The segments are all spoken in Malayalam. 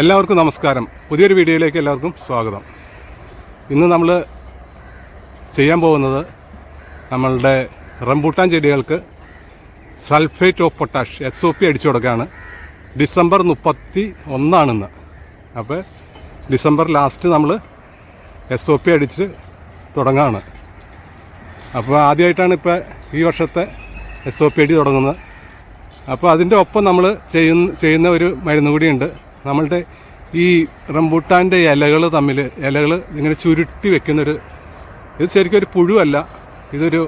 എല്ലാവർക്കും നമസ്കാരം. പുതിയൊരു വീഡിയോയിലേക്ക് എല്ലാവർക്കും സ്വാഗതം. ഇന്ന് നമ്മൾ ചെയ്യാൻ പോകുന്നത് നമ്മളുടെ റംബൂട്ടാൻ ചെടികൾക്ക് sulphate of potash S O P അടിച്ചു കൊടുക്കുകയാണ്. ഡിസംബർ മുപ്പത്തി ഒന്നാണിന്ന്. അപ്പോൾ ഡിസംബർ ലാസ്റ്റ് നമ്മൾ എസ് ഒ പി അടിച്ച് തുടങ്ങുകയാണ് അപ്പോൾ ആദ്യമായിട്ടാണ് ഇപ്പോൾ ഈ വർഷത്തെ എസ് ഒ പി അടി തുടങ്ങുന്നത്. അപ്പോൾ അതിന്റെ ഒപ്പം നമ്മൾ ചെയ്യുന്ന ചെയ്യുന്ന ഒരു മരുന്ന് കൂടിയുണ്ട്. നമ്മളുടെ ഈ റംബൂട്ടാന്റെ ഇലകൾ തമ്മിൽ ഇലകൾ ഇങ്ങനെ ചുരുട്ടി വെക്കുന്നൊരു ഇത് ശരിക്കും ഒരു പുഴുവല്ല ഇതൊരു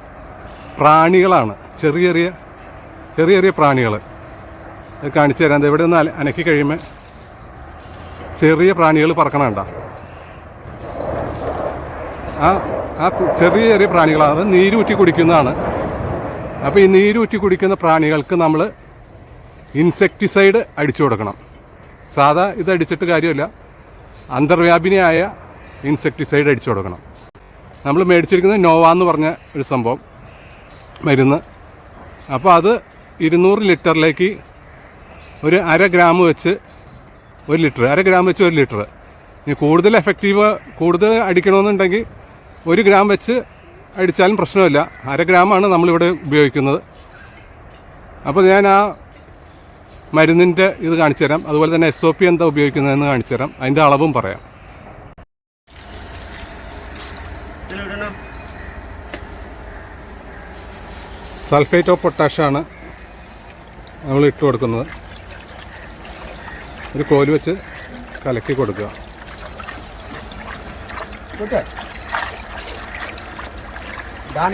പ്രാണികളാണ്. ചെറിയ ചെറിയ ചെറിയ ചെറിയ പ്രാണികൾ കാണിച്ചു തരാം. ഇവിടെ നിന്ന് അനക്കി കഴിയുമ്പോൾ ചെറിയ പ്രാണികൾ പറക്കണണ്ട ആ ആ ചെറിയ ചെറിയ പ്രാണികളാണ് നീരൂറ്റി കുടിക്കുന്നതാണ്. അപ്പോൾ ഈ നീരൂറ്റി കുടിക്കുന്ന പ്രാണികൾക്ക് നമ്മൾ ഇൻസെക്ടിസൈഡ് അടിച്ചു കൊടുക്കണം. സാധാ ഇത് അടിച്ചിട്ട് കാര്യമില്ല. അന്തർവ്യാപിനിയായ ഇൻസെക്ടിസൈഡ് അടിച്ചു കൊടുക്കണം. നമ്മൾ മേടിച്ചിരിക്കുന്നത് നോവ എന്ന് പറഞ്ഞ ഒരു സംഭവം മരുന്ന്. അപ്പോൾ അത് ഇരുന്നൂറ് ലിറ്ററിലേക്ക് ഒരു അര ഗ്രാം വെച്ച് ഒരു ലിറ്റർ അര ഗ്രാം വെച്ച് ഒരു ലിറ്റർ. ഇനി കൂടുതൽ എഫക്റ്റീവ് കൂടുതൽ അടിക്കണമെന്നുണ്ടെങ്കിൽ ഒരു ഗ്രാം വെച്ച് അടിച്ചാലും പ്രശ്നമില്ല. അര ഗ്രാമാണ് നമ്മളിവിടെ ഉപയോഗിക്കുന്നത്. അപ്പോൾ ഞാൻ ആ മരുന്നിന്റെ ഇത് കാണിച്ചു തരാം അതുപോലെ തന്നെ എസ് ഒ പി എന്താ ഉപയോഗിക്കുന്നതെന്ന് കാണിച്ചു തരാം അതിന്റെ അളവും പറയാം. സൾഫേറ്റ് ഓഫ് പൊട്ടാഷാണ് നമ്മൾ ഇട്ട് കൊടുക്കുന്നത്. ഒരു കോൽ വെച്ച് കലക്കി കൊടുക്കുക.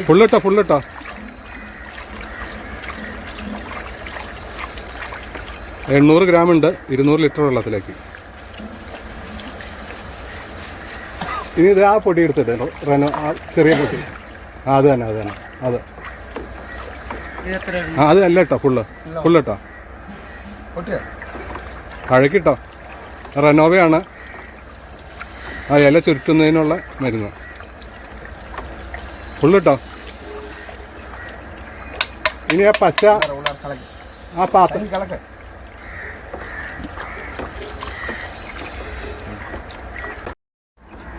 ഫുള്ളിട്ടോ ഫുള്ളിട്ടോ? എണ്ണൂറ് ഗ്രാം ഉണ്ട്. ഇരുന്നൂറ് ലിറ്റർ വെള്ളത്തിലേക്ക്. ഇനി ഇത് ആ പൊടി എടുത്തിട്ട് റെനോ ആ ചെറിയ പൊടി. ആ അത് തന്നെ അത് തന്നെ അത്. ആ അത് അല്ല കേട്ടോ ഫുള്ള്. ഫുള്ള് കേട്ടോ. കഴക്കിട്ടോ റനോവയാണ്. ആ ഇല ചുരുട്ടുന്നതിനുള്ള മരുന്ന്. ഫുള്ള് കേട്ടോ. ഇനി ആ പശ ആ പാത്രം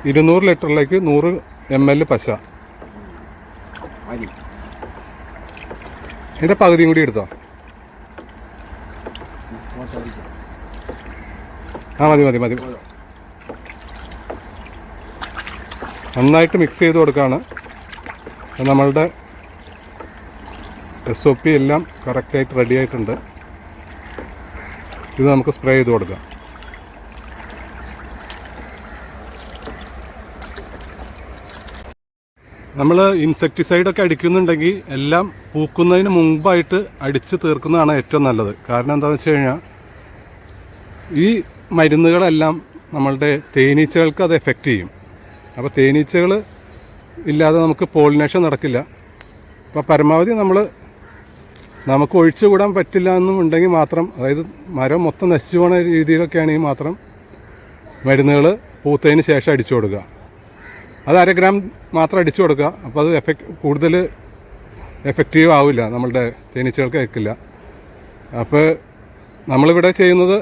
ഇരുന്നൂറ് ലിറ്ററിലേക്ക് നൂറ് എം എൽ പശ. മതി ഇതിന്റെ പകുതിയും കൂടി എടുത്തോ? ആ മതി മതി മതി. നന്നായിട്ട് മിക്സ് ചെയ്ത് അപ്പോൾ നമ്മളുടെ എസ് ഒ പി എല്ലാം കറക്റ്റായിട്ട് റെഡി ആയിട്ടുണ്ട്. ഇത് നമുക്ക് സ്പ്രേ ചെയ്ത് കൊടുക്കാം. നമ്മൾ ഇൻസെക്ടിസൈഡ് ഒക്കെ അടിക്കുന്നുണ്ടെങ്കിൽ എല്ലാം പൂക്കുന്നതിന് മുമ്പായിട്ട് അടിച്ച് തീർക്കുന്നതാണ് ഏറ്റവും നല്ലത്. കാരണം എന്താണെന്ന് വെച്ച് കഴിഞ്ഞാൽ ഈ മരുന്നുകളെല്ലാം നമ്മളുടെ തേനീച്ചകൾക്ക് അത് എഫക്റ്റ് ചെയ്യും. അപ്പോൾ തേനീച്ചകൾ ഇല്ലാതെ നമുക്ക് പോളിനേഷൻ നടക്കില്ല. അപ്പോൾ പരമാവധി നമ്മൾ നമുക്ക് ഒഴിച്ചുകൂടാൻ പറ്റില്ല എന്നുണ്ടെങ്കിൽ മാത്രം അതായത് മരം മൊത്തം നശിച്ചു പോകുന്ന രീതിയിലൊക്കെയാണെങ്കിൽ മാത്രം മരുന്നുകൾ പൂത്തതിന് ശേഷം അടിച്ചു കൊടുക്കുക. അത് അര ഗ്രാം മാത്രം അടിച്ചു കൊടുക്കുക. അപ്പോൾ അത് എഫക്ട് കൂടുതൽ എഫക്റ്റീവ് ആവില്ല. നമ്മളുടെ തേനീച്ചകൾക്ക് ഏൽക്കില്ല അപ്പോൾ നമ്മളിവിടെ ചെയ്യുന്നത്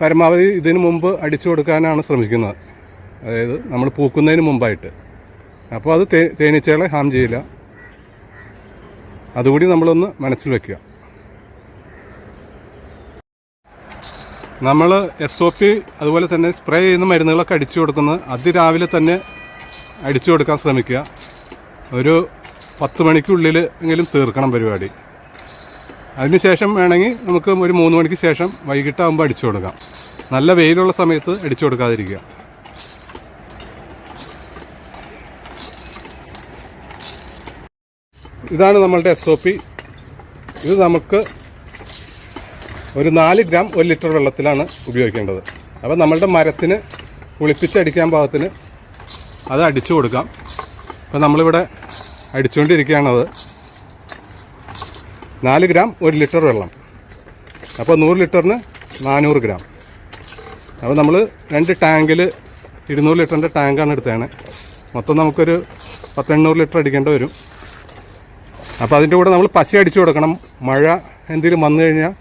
പരമാവധി ഇതിന് മുമ്പ് അടിച്ചു കൊടുക്കാനാണ് ശ്രമിക്കുന്നത്. അതായത് നമ്മൾ പൂക്കുന്നതിന് മുമ്പായിട്ട്. അപ്പോൾ അത് തേ തേനീച്ചകളെ ഹാം ചെയ്യില്ല. അതുകൂടി നമ്മളൊന്ന് മനസ്സിൽ വയ്ക്കുക നമ്മൾ എസ് ഒ പി അതുപോലെ തന്നെ സ്പ്രേ ചെയ്യുന്ന മരുന്നുകളൊക്കെ അടിച്ചു കൊടുക്കുന്നത് അതിരാവിലെ തന്നെ അടിച്ചു കൊടുക്കാൻ ശ്രമിക്കുക. ഒരു പത്ത് മണിക്കുള്ളിൽ എങ്കിലും തീർക്കണം പരിപാടി. അതിനുശേഷം വേണമെങ്കിൽ നമുക്ക് ഒരു മൂന്ന് മണിക്ക് ശേഷം വൈകിട്ടാകുമ്പോൾ അടിച്ചു കൊടുക്കാം. നല്ല വെയിലുള്ള സമയത്ത് അടിച്ചു കൊടുക്കാതിരിക്കുക. ഇതാണ് നമ്മളുടെ എസ് ഒ പി ഇത് നമുക്ക് ഒരു നാല് ഗ്രാം ഒരു ലിറ്റർ വെള്ളത്തിലാണ് ഉപയോഗിക്കേണ്ടത്. അപ്പോൾ നമ്മളുടെ മരത്തിന് കുളിപ്പിച്ചടിക്കാൻ പാകത്തിന് അത് അടിച്ചു കൊടുക്കാം. അപ്പം നമ്മളിവിടെ അടിച്ചുകൊണ്ടിരിക്കുകയാണത്. നാല് ഗ്രാം ഒരു ലിറ്റർ വെള്ളം. അപ്പോൾ നൂറ് ലിറ്ററിന് നാനൂറ് ഗ്രാം. അപ്പോൾ നമ്മൾ രണ്ട് ടാങ്കിൽ ഇരുന്നൂറ് ലിറ്ററിന്റെ ടാങ്കാണ് എടുത്തതാണ് മൊത്തം നമുക്കൊരു പത്തെണ്ണൂറ് ലിറ്റർ അടിക്കേണ്ടി വരും. അപ്പോൾ അതിന്റെ കൂടെ നമ്മൾ പശ അടിച്ചു കൊടുക്കണം. മഴ എന്തെങ്കിലും വന്നു കഴിഞ്ഞാൽ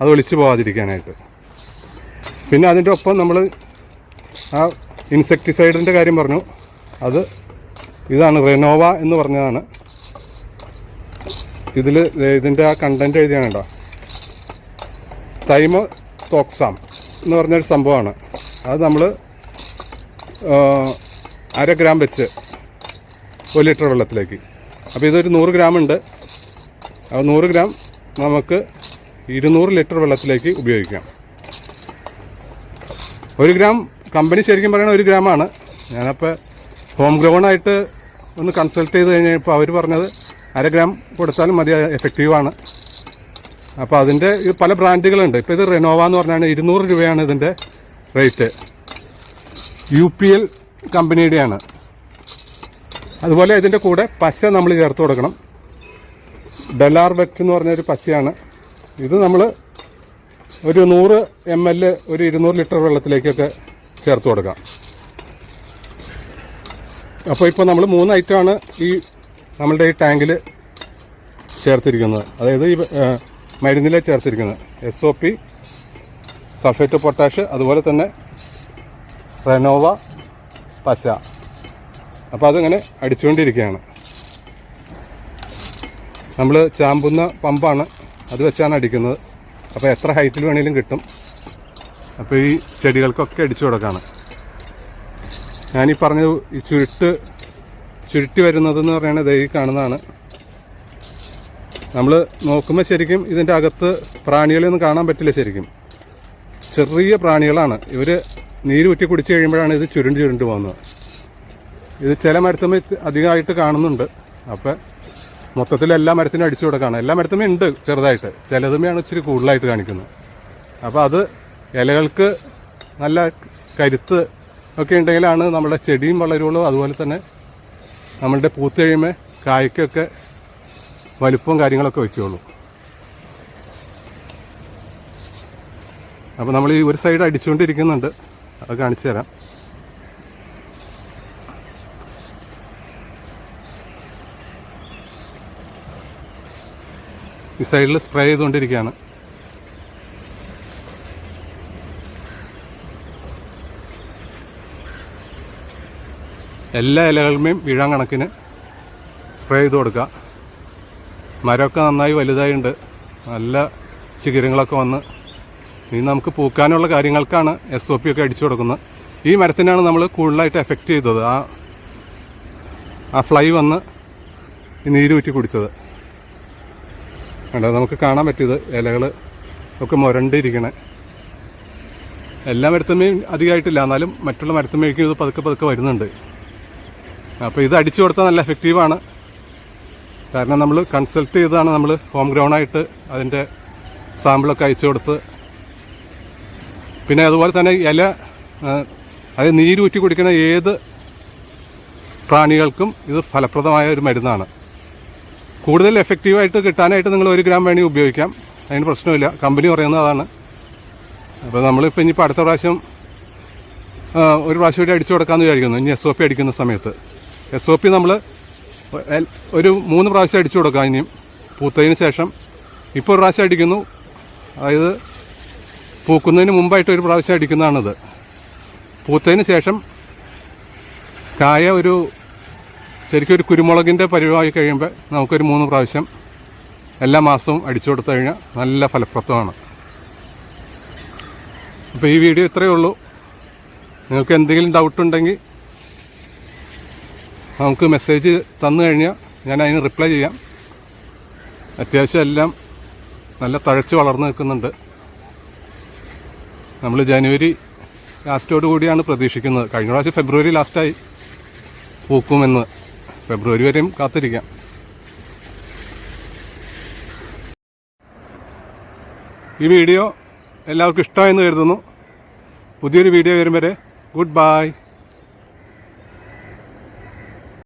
അത് ഒളിച്ചു പോകാതിരിക്കാനായിട്ട് പിന്നെ അതിന്റെ ഒപ്പം നമ്മൾ ആ ഇൻസെക്ടിസൈഡിന്റെ കാര്യം പറഞ്ഞു. അത് ഇതാണ് റെനോവ എന്ന് പറഞ്ഞതാണ്. ഇതിൽ ഇതിന്റെ ആ കണ്ടന്റ് എഴുതിയാണ് കേട്ടോ തൈമോ തോക്സാം എന്ന് പറഞ്ഞൊരു സംഭവമാണ്. അത് നമ്മൾ അര ഗ്രാം വെച്ച് ഒരു ലിറ്റർ വെള്ളത്തിലേക്ക്. അപ്പോൾ ഇതൊരു നൂറ് ഗ്രാം ഉണ്ട്. ആ നൂറ് ഗ്രാം നമുക്ക് ഇരുന്നൂറ് ലിറ്റർ വെള്ളത്തിലേക്ക് ഉപയോഗിക്കാം. ഒരു ഗ്രാം കമ്പനി ശരിക്കും പറയണ ഒരു ഗ്രാമാണ്. ഞാനപ്പോൾ ഹോം ഗ്രോൺ ആയിട്ട് ഒന്ന് കൺസൾട്ട് ചെയ്ത് കഴിഞ്ഞപ്പോൾ അവർ പറഞ്ഞത് അര ഗ്രാം കൊടുത്താലും മതി എഫക്റ്റീവാണ്. അപ്പോൾ അതിന്റെ പല ബ്രാൻഡുകളുണ്ട്. ഇപ്പോൾ ഇത് റെനോവ എന്ന് പറഞ്ഞാൽ ഇരുന്നൂറ് രൂപയാണ് ഇതിന്റെ റേറ്റ്. യു പി എൽ കമ്പനിയുടെയാണ്. അതുപോലെ ഇതിന്റെ കൂടെ പശ നമ്മൾ ചേർത്ത് കൊടുക്കണം. ഡെലാർ വെക്റ്റ് എന്ന് പറഞ്ഞൊരു പശയാണ്. ഇത് നമ്മൾ ഒരു നൂറ് എം എൽ ഒരു ഇരുന്നൂറ് ലിറ്റർ വെള്ളത്തിലേക്കൊക്കെ ചേർത്ത് കൊടുക്കാം. അപ്പോൾ ഇപ്പോൾ നമ്മൾ മൂന്ന് ഐറ്റമാണ് ഈ നമ്മളുടെ ഈ ടാങ്കിൽ ചേർത്തിരിക്കുന്നത്. അതായത് ഈ മരുന്നിലെ ചേർത്തിരിക്കുന്നത്. S O P sulphate potash അതുപോലെ തന്നെ റെനോവ പശ അപ്പോൾ അതിങ്ങനെ അടിച്ചുകൊണ്ടിരിക്കുകയാണ്. നമ്മൾ ചാമ്പുന്ന പമ്പാണ് അത് വെച്ചാണ് അടിക്കുന്നത്. അപ്പോൾ എത്ര ഹൈറ്റിൽ വേണമെങ്കിലും കിട്ടും. അപ്പോൾ ഈ ചെടികൾക്കൊക്കെ അടിച്ചു കൊടുക്കാണ്. ഞാനീ പറഞ്ഞത് ഈ ചുരുട്ട് ചുരുട്ടി വരുന്നതെന്ന് പറയുന്നത് ഈ കാണുന്നതാണ്. നമ്മൾ നോക്കുമ്പോൾ ശരിക്കും ഇതിന്റെ അകത്ത് പ്രാണികളെയൊന്നും കാണാൻ പറ്റില്ല ശരിക്കും. ചെറിയ പ്രാണികളാണ്. ഇവർ നീര് ഊറ്റി കുടിച്ചു കഴിയുമ്പോഴാണ് ഇത് ചുരുണ്ട് ചുരുണ്ട് പോകുന്നത്. ഇത് ചില മരത്തുമ്പോൾ അധികമായിട്ട് കാണുന്നുണ്ട്. അപ്പം മൊത്തത്തിൽ എല്ലാ മരത്തിനും അടിച്ചു കൊടുക്കുകയാണ് എല്ലാ മരത്തുമ്മ ഉണ്ട് ചെറുതായിട്ട്. ചിലതുമ്മയാണ് ഇച്ചിരി കൂടുതലായിട്ട് കാണിക്കുന്നത്. അപ്പോൾ അത് ഇലകൾക്ക് നല്ല കരുത്ത് ഒക്കെ ഉണ്ടെങ്കിലാണ് നമ്മുടെ ചെടിയും വളരുള്ളൂ. അതുപോലെ തന്നെ നമ്മളുടെ പൂത്ത് കായ്ക്കൊക്കെ വലുപ്പവും കാര്യങ്ങളൊക്കെ വയ്ക്കുള്ളൂ. അപ്പോൾ നമ്മൾ ഈ ഒരു സൈഡ് അടിച്ചുകൊണ്ടിരിക്കുന്നുണ്ട്. അത് കാണിച്ചു തരാം. ഈ സൈഡിൽ സ്പ്രേ ചെയ്തുകൊണ്ടിരിക്കുകയാണ്. എല്ലാ ഇലകളുമേയും വീഴാൻ കണക്കിന് സ്പ്രേ ചെയ്ത് കൊടുക്കുക. മരമൊക്കെ നന്നായി വലുതായി ഉണ്ട് നല്ല ശിഖരങ്ങളൊക്കെ വന്ന് ഇനി നമുക്ക് പൂക്കാനുള്ള കാര്യങ്ങൾക്കാണ് എസ് ഒ പി ഒക്കെ അടിച്ചു കൊടുക്കുന്നത്. ഈ മരത്തിനാണ് നമ്മൾ കൂടുതലായിട്ട് എഫക്റ്റ് ചെയ്തത്. ആ ആ ഫ്ലൈ വന്ന് ഈ നീര് ഊറ്റി കുടിച്ചത്. കണ്ടോ? നമുക്ക് കാണാൻ പറ്റിയത് ഇലകൾ ഒക്കെ മുരണ്ടിരിക്കണേ. എല്ലാ മരത്തുമ്മയും അധികമായിട്ടില്ല എന്നാലും മറ്റുള്ള മരത്തുമ്മയ്ക്കും ഇത് പതുക്കെ പതുക്കെ വരുന്നുണ്ട്. അപ്പോൾ ഇത് അടിച്ചു കൊടുത്താൽ നല്ല എഫക്റ്റീവാണ് കാരണം നമ്മൾ കൺസൾട്ട് ചെയ്താണ് നമ്മൾ ഹോം ഗ്രൗണ്ടായിട്ട് അതിന്റെ സാമ്പിളൊക്കെ അയച്ചു കൊടുത്ത്. പിന്നെ അതുപോലെ തന്നെ ഇല അത് നീരൂറ്റി കുടിക്കുന്ന ഏത് പ്രാണികൾക്കും ഇത് ഫലപ്രദമായ ഒരു മരുന്നാണ്. കൂടുതൽ എഫക്റ്റീവായിട്ട് കിട്ടാനായിട്ട് നിങ്ങൾ ഒരു ഗ്രാം വേണമെങ്കിൽ ഉപയോഗിക്കാം. അതിന് പ്രശ്നമില്ല. കമ്പനി പറയുന്നത് അതാണ്. അപ്പോൾ നമ്മളിപ്പോൾ ഇനിയിപ്പോൾ അടുത്ത പ്രാവശ്യം ഒരു പ്രാവശ്യം കൂടി അടിച്ചു കൊടുക്കാമെന്ന് വിചാരിക്കുന്നു. ഇനി എസ് ഒ പി അടിക്കുന്ന സമയത്ത്. എസ് ഒ പി നമ്മൾ ഒരു മൂന്ന് പ്രാവശ്യം അടിച്ചു കൊടുക്കാം ഇനിയും. പൂത്തതിന് ശേഷം. ഇപ്പോൾ ഒരു പ്രാവശ്യം അടിക്കുന്നു. അതായത് പൂക്കുന്നതിന് മുമ്പായിട്ട് ഒരു പ്രാവശ്യം അടിക്കുന്നതാണിത്. പൂത്തതിന് ശേഷം കായ ഒരു ശരിക്കും ഒരു കുരുമുളകിന്റെ പരിവായി കഴിയുമ്പോൾ നമുക്കൊരു മൂന്ന് പ്രാവശ്യം എല്ലാ മാസവും അടിച്ചു കൊടുത്തു കഴിഞ്ഞാൽ നല്ല ഫലപ്രദമാണ്. അപ്പോൾ ഈ വീഡിയോ ഇത്രയേ ഉള്ളൂ. നിങ്ങൾക്ക് എന്തെങ്കിലും ഡൗട്ട് ഉണ്ടെങ്കിൽ നമുക്ക് മെസ്സേജ് തന്നു കഴിഞ്ഞാൽ ഞാൻ അതിന് റിപ്ലൈ ചെയ്യാം. അത്യാവശ്യം എല്ലാം നല്ല തഴച്ച് വളർന്നു നിൽക്കുന്നുണ്ട്. നമ്മൾ ജനുവരി ലാസ്റ്റോട് കൂടിയാണ് പ്രതീക്ഷിക്കുന്നത്. കഴിഞ്ഞ പ്രാവശ്യം ഫെബ്രുവരി ലാസ്റ്റായി. പൂക്കുമെന്ന്. ഫെബ്രുവരി വരെയും കാത്തിരിക്കാം. ഈ വീഡിയോ എല്ലാവർക്കും ഇഷ്ടമായെന്ന് കരുതുന്നു. പുതിയൊരു വീഡിയോ വരും വരെ ഗുഡ് ബൈ.